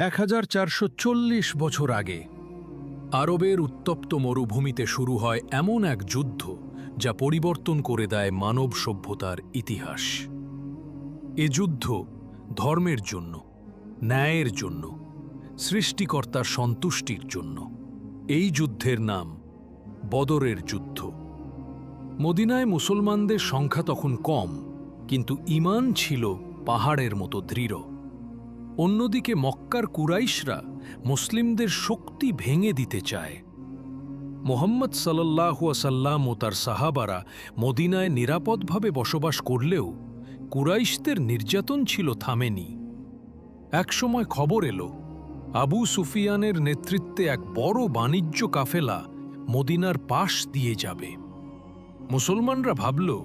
এক হাজার চারশো চল্লিশ বছর আগে, আরবের উত্তপ্ত মরুভূমিতে শুরু হয় এমন এক যুদ্ধ যা পরিবর্তন করে দেয় মানব সভ্যতার ইতিহাস। এ যুদ্ধ ধর্মের জন্য, ন্যায়ের জন্য, সৃষ্টিকর্তার সন্তুষ্টির জন্য। এই যুদ্ধের নাম বদরের যুদ্ধ। মদিনায় মুসলমানদের সংখ্যা তখন কম, কিন্তু ঈমান ছিল পাহাড়ের মতো দৃঢ়। অন্যদিকে মক্কার কুরাইশরা মুসলিমদের শক্তি ভেঙে দিতে চায়। মোহাম্মদ সাল্লাসাল্লাম ও তার সাহাবারা মদিনায় নিরাপদভাবে বসবাস করলেও কুরাইশদের নির্যাতন ছিল থামেনি। একসময় খবর এলো, আবু সুফিয়ানের নেতৃত্বে এক বড় বাণিজ্য কাফেলা মদিনার পাশ দিয়ে যাবে। মুসলমানরা ভাবল,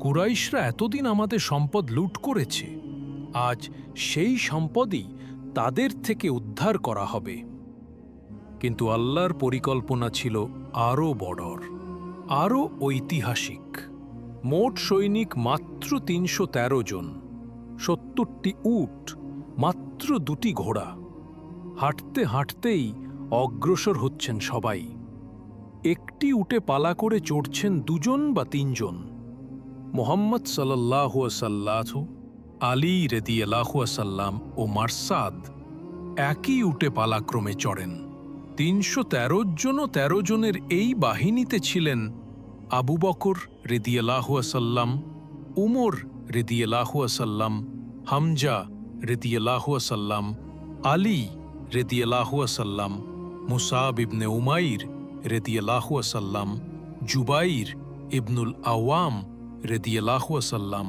কুরাইশরা এতদিন আমাদের সম্পদ লুট করেছে। আজ সেই সম্পদই তাদের থেকে উদ্ধার করা হবে। কিন্তু আল্লাহর পরিকল্পনা ছিল আরও বড়র, আরও ঐতিহাসিক। মোট সৈনিক মাত্র তিনশো তেরো জন, সত্তরটি উট, মাত্র দুটি ঘোড়া। হাঁটতে হাঁটতেই অগ্রসর হচ্ছেন সবাই। একটি উটে পালা করে চড়ছেন দুজন বা তিনজন। মোহাম্মদ সাল্লাহ সাল্লাহ আলী রেদিয়ালাহুয়াসাল্লাম ও মার্সাদ একই উটে পালাক্রমে চড়েন। তিনশো তেরো জন ও তেরো জনের এই বাহিনীতে ছিলেন আবু বকর রেদি রেদিয়ালাহুয়াসাল্লাম উমর রেদিয়ালাহুয়াসাল্লাম হামজা রেদিয়ালাহুয়াসাল্লাম আলী রেদিয়ালাহুয়াসাল্লাম মুসাব ইবনে উমাইর রেদিয়ালাহুয়াসাল্লাম জুবাইর ইবনুল আওয়াম রেদিয়ালাহুয়াসাল্লাম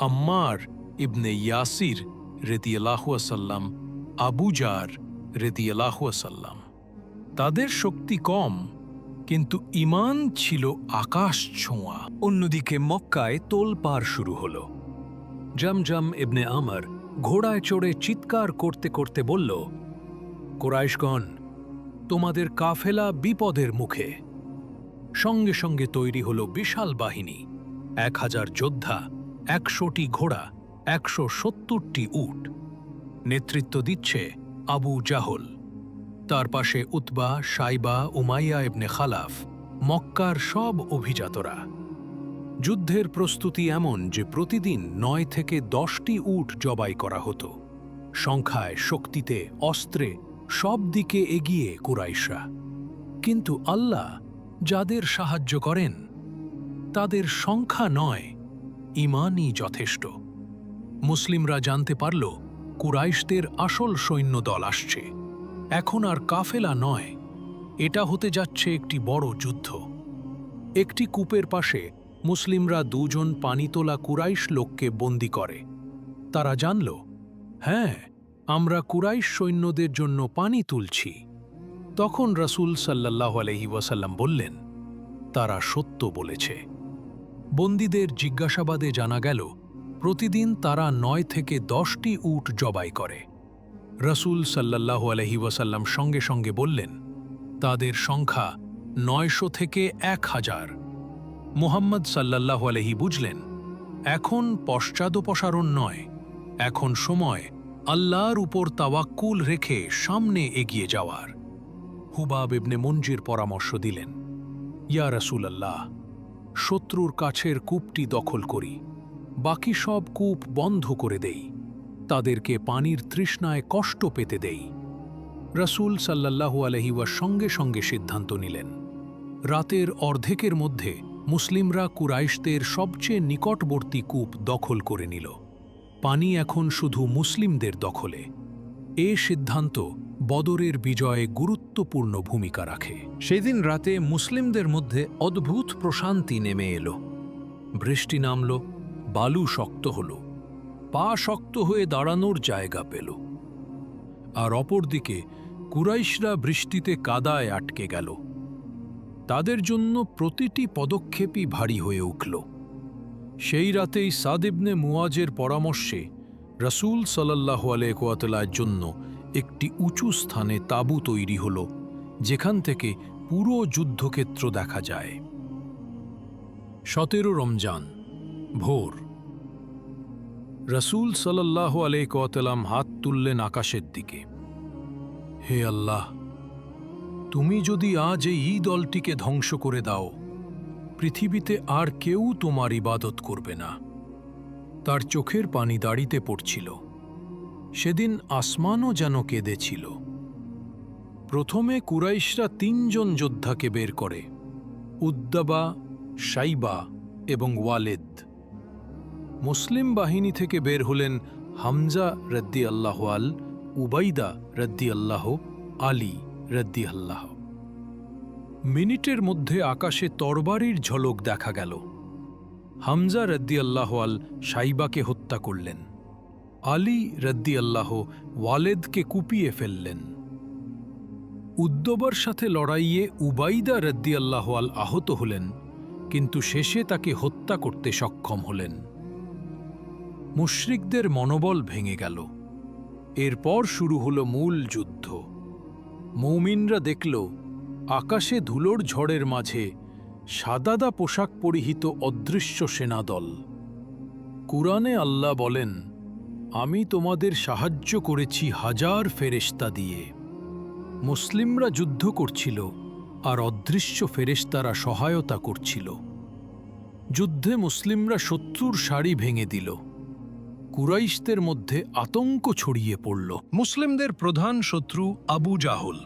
আম্মার ইবনে ইয়াসির রেদিয়ালাহুয়াসাল্লাম আবুজার রেদিয়ালাহুয়াসাল্লাম তাদের শক্তি কম, কিন্তু ইমান ছিল আকাশ ছোঁয়া। অন্যদিকে মক্কায় তোলপার শুরু হল। জমজম ইবনে আমার ঘোড়ায় চড়ে চিৎকার করতে করতে বলল, কোরাইশগণ, তোমাদের কাফেলা বিপদের মুখে। সঙ্গে সঙ্গে তৈরি হল বিশাল বাহিনী, এক হাজার যোদ্ধা, একশোটি ঘোড়া একশো সত্তরটি উট। নেতৃত্ব দিচ্ছে আবু জাহল। তার পাশে উতবা, সাইবা, উমাইয়া ইবনে খালাফ, মক্কার সব অভিজাতরা। যুদ্ধের প্রস্তুতি এমন যে প্রতিদিন নয় থেকে দশটি উট জবাই করা হতো। সংখ্যায়, শক্তিতে, অস্ত্রে সব দিকে এগিয়ে কুরাইশা কিন্তু আল্লাহ যাদের সাহায্য করেন, তাদের সংখ্যা নয়, ইমানই যথেষ্ট। মুসলিমরা জানতে পারল, কুরাইশদের আসল সৈন্যদল আসছে। এখন আর কাফেলা নয়, এটা হতে যাচ্ছে একটি বড় যুদ্ধ। একটি কূপের পাশে মুসলিমরা দুজন পানি তোলা কুরাইশ লোককে বন্দি করে। তারা জানল হ্যাঁ আমরা কুরাইশ সৈন্যদের জন্য পানি তুলছি। তখন রসুল সাল্লাহ আলহি ওয়াসাল্লাম বললেন, তারা সত্য বলেছে। বন্দীদের জিজ্ঞাসাবাদে জানা গেল প্রতিদিন তারা নয় থেকে দশটি উট জবাই করে। রসুল সাল্লাহ আলহি ওয়াসাল্লাম সঙ্গে সঙ্গে বললেন, তাদের সংখ্যা নয়শো থেকে এক হাজার। মোহাম্মদ সাল্লাহ আলহি বুঝলেন, এখন পশ্চাদপসারণ নয়। এখন সময় আল্লাহর উপর তাওয়াক্কুল রেখে সামনে এগিয়ে যাওয়ার। হুবাব ইবনে মঞ্জির পরামর্শ দিলেন, ইয়া রসুল আল্লাহ শত্রুর কাছের কূপটি দখল করি। বাকি সব কূপ বন্ধ করে দেই। তাদেরকে পানির তৃষ্ণায় কষ্ট পেতে দেই। রসুল সাল্লাহু আলহিওয়ার সঙ্গে সঙ্গে সিদ্ধান্ত নিলেন। রাতের অর্ধেকের মধ্যে মুসলিমরা কুরাইশদের সবচেয়ে নিকটবর্তী কূপ দখল করে নিল। পানি এখন শুধু মুসলিমদের দখলে। এ সিদ্ধান্ত বদরের বিজয়ে গুরুত্বপূর্ণ ভূমিকা রাখে। সেদিন রাতে মুসলিমদের মধ্যে অদ্ভুত প্রশান্তি নেমে এলো। বৃষ্টি নামল বালু শক্ত হল, পা শক্ত হয়ে দাঁড়ানোর জায়গা পেল। আর অপরদিকে কুরাইশরা বৃষ্টিতে কাদায় আটকে গেল। তাদের জন্য প্রতিটি পদক্ষেপই ভারী হয়ে উঠল। সেই রাতেই সাদিবনে মুয়াজের পরামর্শে রসুল সাল্লাহ আলাইকুয়াতলার জন্য একটি উঁচু স্থানে তাঁবু তৈরি হল, যেখান থেকে পুরো যুদ্ধক্ষেত্র দেখা যায়। সতেরো রমজান। ভোর। রসুল সাল্লাহ আলাইকুয়াতলাম হাত তুললেন আকাশের দিকে। হে আল্লাহ, তুমি যদি আজ এই ঈদ দলটিকে ধ্বংস করে দাও, পৃথিবীতে আর কেউ তোমার ইবাদত করবে না। তার চোখের পানি দাড়িতে পড়ছিল। সেদিন আসমানও যেন কেঁদেছিল। প্রথমে কুরাইশরা তিনজন যোদ্ধাকে বের করে, উদ্দাবা সাইবা এবং ওয়ালেদ। মুসলিম বাহিনী থেকে বের হলেন হামজা রদ্দি আল্লাহওয়াল উবাইদা রদ্দি আল্লাহ আলী রদ্দি আল্লাহ মিনিটের মধ্যে আকাশে তরবারির ঝলক দেখা গেল। হামজা রদ্দি আল্লাহওয়াল সাইবাকে হত্যা করলেন। আলী রদ্দি আল্লাহ ওয়ালেদকে কুপিয়ে ফেললেন। উদ্দবার সাথে লড়াইয়ে উবাইদা রদ্দি আল্লাহওয়াল আহত হলেন, কিন্তু শেষে তাকে হত্যা করতে সক্ষম হলেন। মুশরিকদের মনোবল ভেঙে গেল। এরপর শুরু হল মূল যুদ্ধ। মৌমিনরা দেখল, আকাশে ধুলোর ঝড়ের মাঝে সাদাদা পোশাক পরিহিত অদৃশ্য সেনাদল। কুরআনে আল্লাহ বলেন, আমি তোমাদের সাহায্য করেছি হাজার ফেরেশতা দিয়ে। মুসলিমরা যুদ্ধ করছিল আর অদৃশ্য ফেরেশতারা সহায়তা করছিল। যুদ্ধে মুসলিমরা শত্রুর শাড়ি ভেঙে দিল। কুরাইশদের মধ্যে আতঙ্ক ছড়িয়ে পড়ল। মুসলিমদের প্রধান শত্রু আবু জাহল,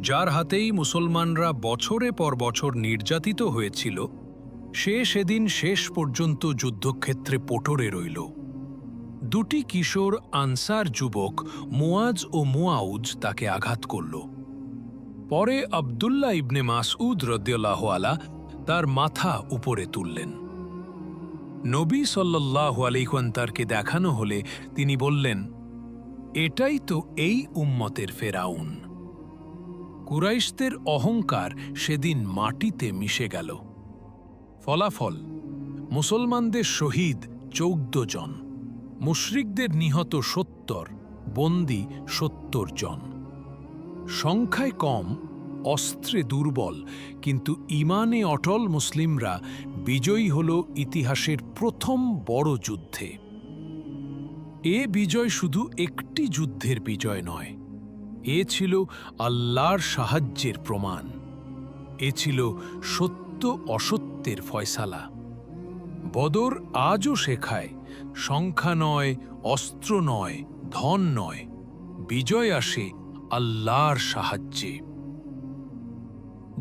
যার হাতেই মুসলমানরা বছরে পর বছর নির্যাতিত হয়েছিল, সে সেদিন শেষ পর্যন্ত যুদ্ধক্ষেত্রে পোটরে রইল। দুটি কিশোর আনসার যুবক মুয়াজ ও মুয়াউজ তাকে আঘাত করল। পরে আবদুল্লাহ ইবনে মাসউদ রদ্দাহ আলা তার মাথা উপরে তুললেন। নবী সাল্লাহ আলিখান্তারকে দেখানো হলে তিনি বললেন, এটাই তো এই উম্মতের ফেরাউন। কুরাইশদের অহংকার সেদিন মাটিতে মিশে গেল। ফলাফল, মুসলমানদের শহীদ চৌদ্দ জন, মুশরিকদের নিহত সত্তর, বন্দি সত্তর জন। সংখ্যায় কম, অস্ত্রে দুর্বল, কিন্তু ইমানে অটল মুসলিমরা বিজয়ী হল ইতিহাসের প্রথম বড় যুদ্ধে। এ বিজয় শুধু একটি যুদ্ধের বিজয় নয়, এ ছিল আল্লাহর সাহায্যের প্রমাণ। এ ছিল সত্য অসত্যের ফয়সালা। বদর আজও শেখায়, সংখ্যা নয়, অস্ত্র নয়, ধন নয়, বিজয় আসে আল্লাহর সাহায্যে।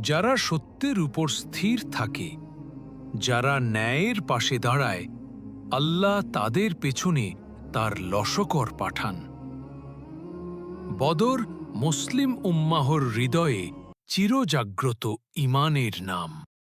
যারা সত্যের উপর স্থির থাকে যারা ন্যায়ের পাশে দাঁড়ায়, আল্লাহ তাদের পেছনে তার লসকর পাঠান। বদর মুসলিম উম্মাহর হৃদয়ে চিরজাগ্রত ইমানের নাম।